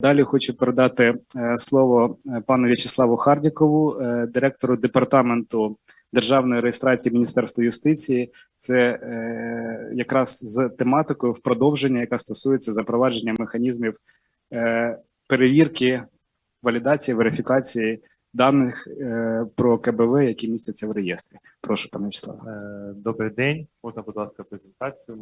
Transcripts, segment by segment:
Далі хочу передати е, слово е, пану В'ячеславу Хардікову, е, директору департаменту державної реєстрації Міністерства юстиції. Це якраз з тематикою в продовження, яка стосується запровадження механізмів перевірки, валідації, верифікації даних про КБВ, які містяться в реєстрі. Прошу, пане В'ячеславе. Добрий день. Можна, будь ласка, презентацію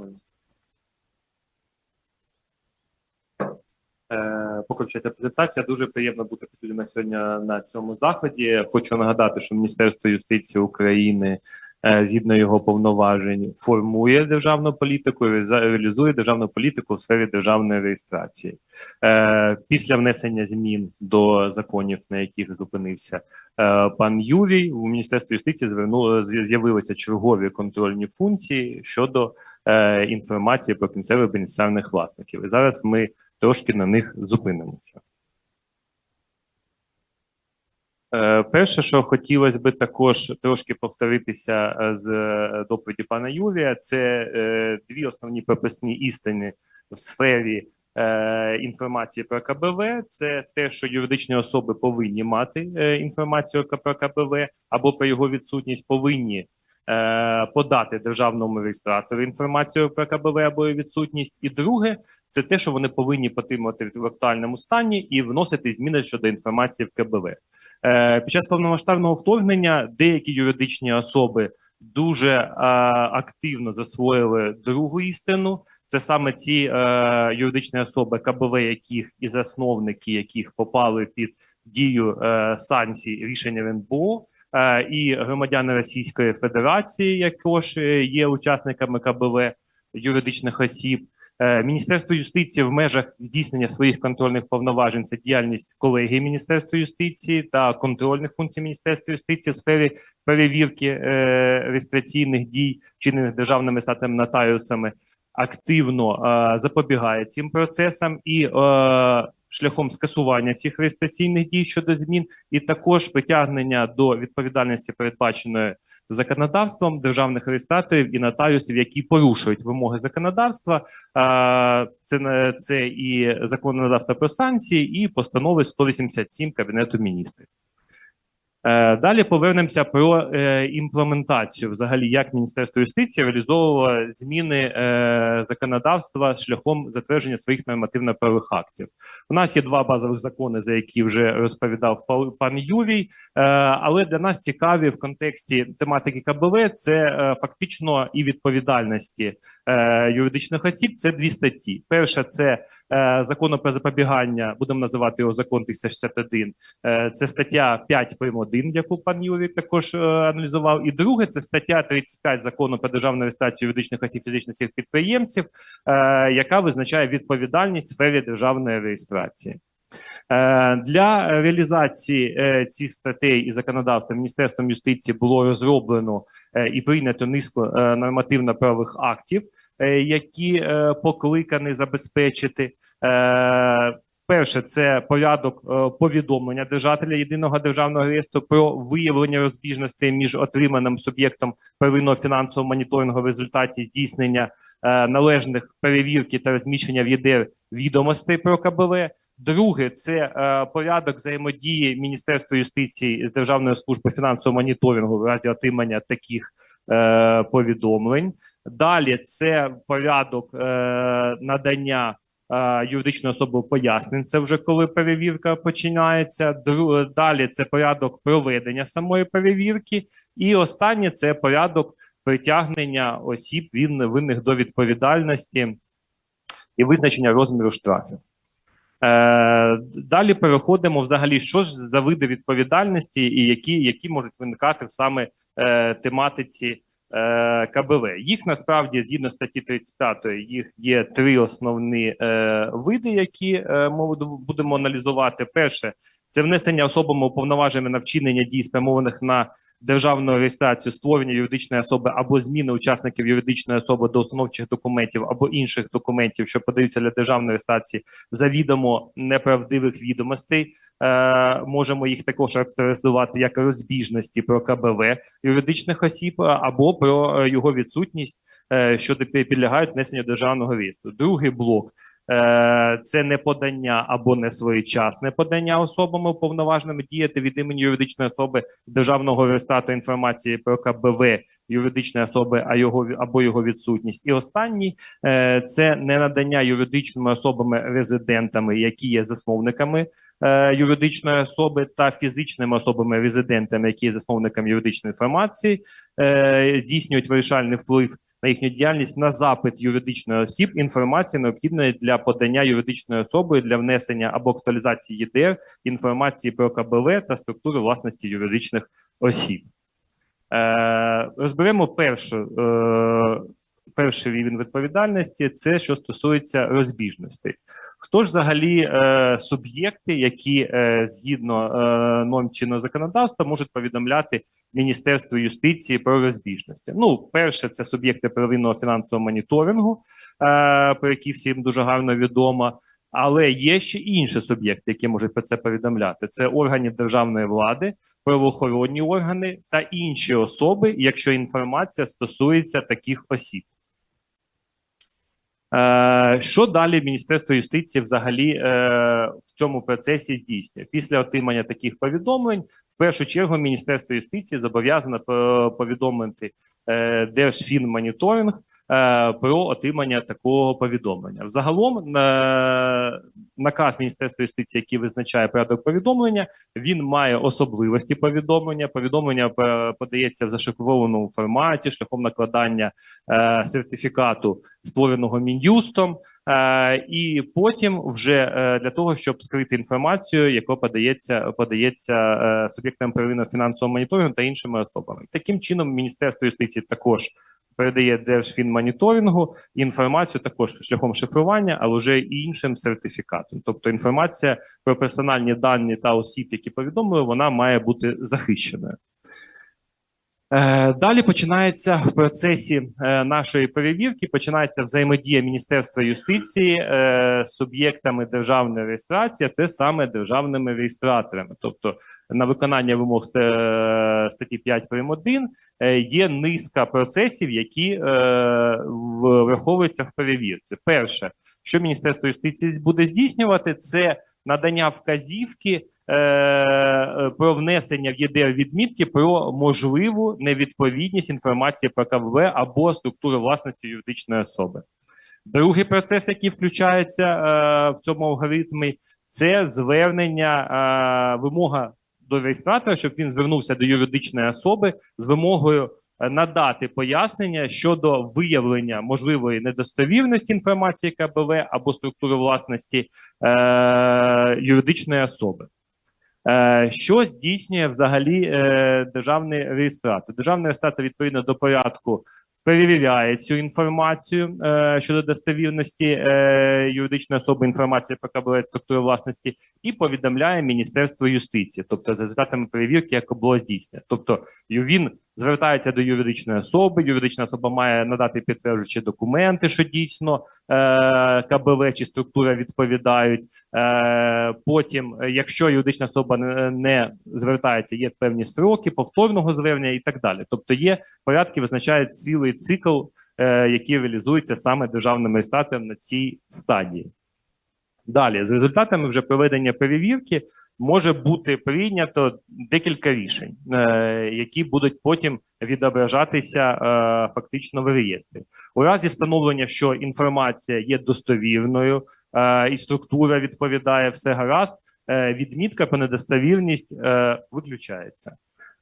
Е, Поки вчиться презентація, дуже приємно бути на сьогодні на цьому заході. Хочу нагадати, що Міністерство юстиції України е, згідно його повноважень формує державну політику, і реалізує державну політику в сфері державної реєстрації. Е, Після внесення змін до законів, на яких зупинився пан Юрій, у Міністерстві юстиції з'явилися чергові контрольні функції щодо інформації про кінцевих бенефіціарних власників. І зараз ми трошки на них зупинимося. Е, Перше, що хотілося би також трошки повторитися е, з е, доповіді пана Юрія, це дві основні прописні істини в сфері інформації про КБВ. Це те, що юридичні особи повинні мати інформацію про КБВ або про його відсутність, повинні подати державному реєстратору інформацію про КБВ або її відсутність. І друге, це те, що вони повинні потримувати в актуальному стані і вносити зміни щодо інформації в КБВ. Е, Під час повномасштабного вторгнення деякі юридичні особи дуже е, активно засвоїли другу істину. Це саме ці е, юридичні особи, КБВ, яких і засновники, яких попали під дію е, санкцій рішення РНБО, е, і громадяни Російської Федерації, якож е, є учасниками КБВ юридичних осіб. Е, Міністерство юстиції в межах здійснення своїх контрольних повноважень це діяльність колегії Міністерства юстиції та контрольних функцій Міністерства юстиції в сфері перевірки е, реєстраційних дій, вчинених державними статами нотаріусами, активно е, запобігає цим процесам і е, шляхом скасування цих реєстраційних дій щодо змін, і також притягнення до відповідальності передбаченої законодавством державних реєстраторів і нотаріусів, які порушують вимоги законодавства. Це це і законодавство про санкції, і постанови 187 Кабінету міністрів. Е, Далі повернемося про е, імплементацію, взагалі, як Міністерство юстиції реалізовувало зміни е, законодавства шляхом затвердження своїх нормативно-правових актів. У нас є два базових закони, за які вже розповідав па- пан Юрій. Е, але для нас цікаві в контексті тематики КБВ це фактично і відповідальності юридичних осіб. Це дві статті. Перша це закону про запобігання, будемо називати його закон 361. Е, це стаття 5 прим. 1, яку пан Юрій також е, аналізував. І друге це стаття 35 закону про державну реєстрацію юридичних осіб фізичних підприємців, е, яка визначає відповідальність в сфері державної реєстрації. Е, Для реалізації е, цих статей і законодавства Міністерством юстиції було розроблено е, і прийнято низку е, нормативно-правових актів, е, які е, покликані забезпечити. е, Перше, це порядок е, повідомлення держателя єдиного державного реєстру про виявлення розбіжностей між отриманим суб'єктом первинного фінансового моніторингу в результаті здійснення е, належних перевірки та розміщення в ЄДР відомостей про КБВ. Друге, це е, порядок взаємодії Міністерства юстиції з Державною службою фінансового моніторингу в разі отримання таких е, повідомлень. Далі це порядок е, надання е, юридичної особи пояснень. Це вже коли перевірка починається. Дру, далі це порядок проведення самої перевірки. І останнє це порядок притягнення осіб винних до відповідальності і визначення розміру штрафів. Е, далі переходимо взагалі, що ж за види відповідальності і які, які можуть виникати саме е, тематиці е, КБВ. Їх насправді згідно статті 35 їх є три основні е, види, які е, ми будемо аналізувати. Перше це внесення особами уповноваженими на вчинення дій, спрямованих на державну реєстрацію створення юридичної особи або зміни учасників юридичної особи до установчих документів або інших документів, що подаються для державної реєстрації завідомо неправдивих відомостей. Е, можемо їх також характеризувати як розбіжності про КБВ юридичних осіб або про е, його відсутність, е, що підлягають внесенню державного реєстру. Другий блок Е, Це не подання або не своєчасне подання особами уповноваженими діяти від імені юридичної особи державного реєстрату інформації про КБВ юридичної особи, а його або його відсутність. І останній е, це не надання юридичними особами резидентами, які є засновниками е, юридичної особи, та фізичними особами резидентами, які є засновниками юридичної інформації, е, здійснюють вирішальний вплив на їхню діяльність на запит юридичної осіб інформації необхідної для подання юридичної особи для внесення або актуалізації ЄДР інформації про КБВ та структури власності юридичних осіб. Е, розберемо першу, е, перший рівень відповідальності. Це що стосується розбіжностей. Хто ж взагалі е, суб'єкти, які е, згідно е, норм чинного законодавства можуть повідомляти Міністерству юстиції про розбіжності? Ну, перше, це суб'єкти первинного фінансового моніторингу, е, про які всім дуже гарно відомо. Але є ще інші суб'єкти, які можуть про це повідомляти: це органи державної влади, правоохоронні органи та інші особи, якщо інформація стосується таких осіб. Е, що далі Міністерство юстиції взагалі е, в цьому процесі здійснює? Після отримання таких повідомлень, в першу чергу, Міністерство юстиції зобов'язане повідомити е, Держфінмоніторинг е, про отримання такого повідомлення. Взагалом, е, наказ Міністерства юстиції, який визначає порядок повідомлення, він має особливості повідомлення. Повідомлення е, подається в зашифрованому форматі шляхом накладання е, сертифікату, створеного мін'юстом. Е, і потім вже е, для того, щоб скрити інформацію, яка подається подається е, суб'єктам первинного фінансового моніторингу та іншими особами. Таким чином, Міністерство юстиції також передає Держфінмоніторингу інформацію також шляхом шифрування, але вже іншим сертифікатом. Тобто інформація про персональні дані та осіб, які повідомили, вона має бути захищеною. Е, Далі починається в процесі е, нашої перевірки. Починається взаємодія Міністерства юстиції е, з суб'єктами державної реєстрації, те саме державними реєстраторами. Тобто, на виконання вимог статті 5 прим. 1 е, є низка процесів, які враховуються в перевірці. Перше, що Міністерство юстиції буде здійснювати, це надання вказівки е, е, про внесення в ЄДР відмітки про можливу невідповідність інформації про КВВ або структури власності юридичної особи. Другий процес, який включається е, в цьому алгоритмі, це звернення е, вимога до реєстратора, щоб він звернувся до юридичної особи з вимогою е, надати пояснення щодо виявлення можливої недостовірності інформації КБВ або структури власності е, юридичної особи. Е, Що здійснює взагалі е, державний реєстратор? Державний реєстратор відповідно до порядку перевіряє цю інформацію е, щодо достовірності е, юридичної особи інформації про КБВ структури власності і повідомляє Міністерство юстиції, тобто за результатами перевірки, яка була здійснена. Тобто він звертається до юридичної особи. Юридична особа має надати підтверджуючі документи, що дійсно е, КБВ чи структура відповідають. Е, потім, якщо юридична особа не, не звертається, є певні строки повторного звернення і так далі. Тобто є порядки, визначають цілий цикл, е, який реалізується саме державним реєстратором на цій стадії. Далі, з результатами вже проведення перевірки може бути прийнято декілька рішень, е, які будуть потім відображатися е, фактично в реєстрі. У разі встановлення, що інформація є достовірною і структура відповідає все гаразд, відмітка про недостовірність виключається.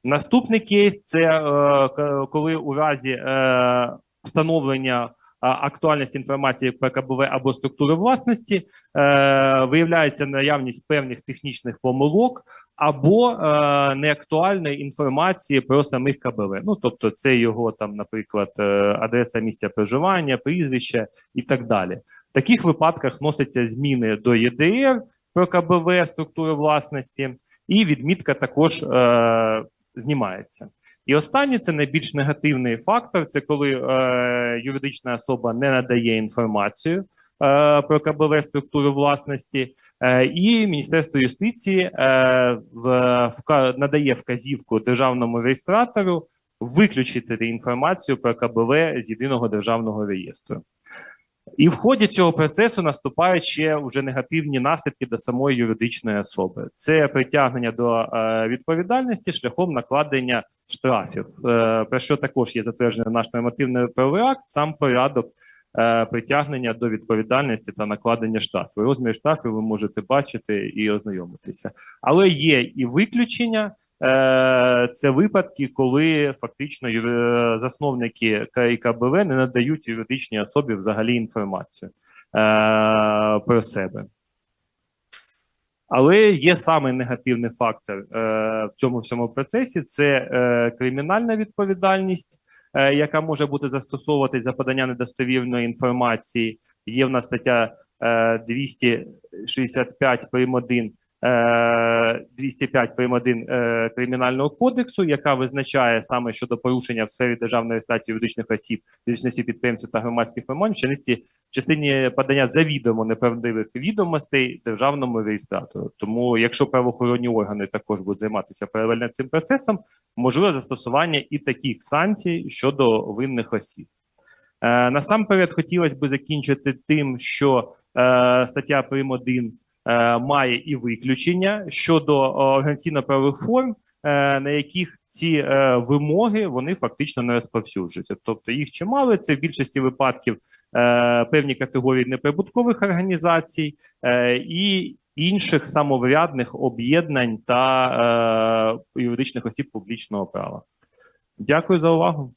Наступний кейс це е, коли у разі е, встановлення актуальності інформації про КБВ або структури власності е, виявляється наявність певних технічних помилок або е, неактуальної інформації про самих КБВ. Ну тобто, це його там, наприклад, е, адреса місця проживання, прізвище і так далі. В таких випадках вносяться зміни до ЄДР про КБВ структури власності, і відмітка також е, знімається. І останнє це найбільш негативний фактор. Це коли е, юридична особа не надає інформацію е, про КБВ структуру власності, е, і Міністерство юстиції е, в, вка, надає вказівку державному реєстратору виключити інформацію про КБВ з єдиного державного реєстру. І в ході цього процесу наступають ще вже негативні наслідки до самої юридичної особи. Це притягнення до е, відповідальності шляхом накладення штрафів, е, про що також є затверджений наш нормативний правовий акт, сам порядок е, притягнення до відповідальності та накладення штрафів. Розмір штрафів ви можете бачити і ознайомитися. Але є і виключення. Е, Це випадки, коли фактично засновники КІКБВ не надають юридичній особі взагалі інформацію е, про себе. Але є саме негативний фактор е, в цьому всьому процесі: це е, кримінальна відповідальність, е, яка може бути застосовуватись за подання недостовірної інформації. Є в нас стаття е, 265 прим. 1 е, 205 прим. 1 е, Кримінального кодексу, яка визначає саме щодо порушення в сфері державної реєстрації юридичних осіб, фізичних осіб підприємців та громадських формувань в частині- в частині подання завідомо неправдивих відомостей державному реєстратору. Тому, якщо правоохоронні органи також будуть займатися паралельно цим процесом, можливе застосування і таких санкцій щодо винних осіб. Е, насамперед, хотілося б закінчити тим, що е, стаття прим. 1 е, має і виключення щодо е, організаційно-правових форм, е, на яких ці е, вимоги вони фактично не розповсюджуються. Тобто їх чимало. Це в більшості випадків е, певні категорії неприбуткових організацій е, і інших самоврядних об'єднань та е, юридичних осіб публічного права. Дякую за увагу.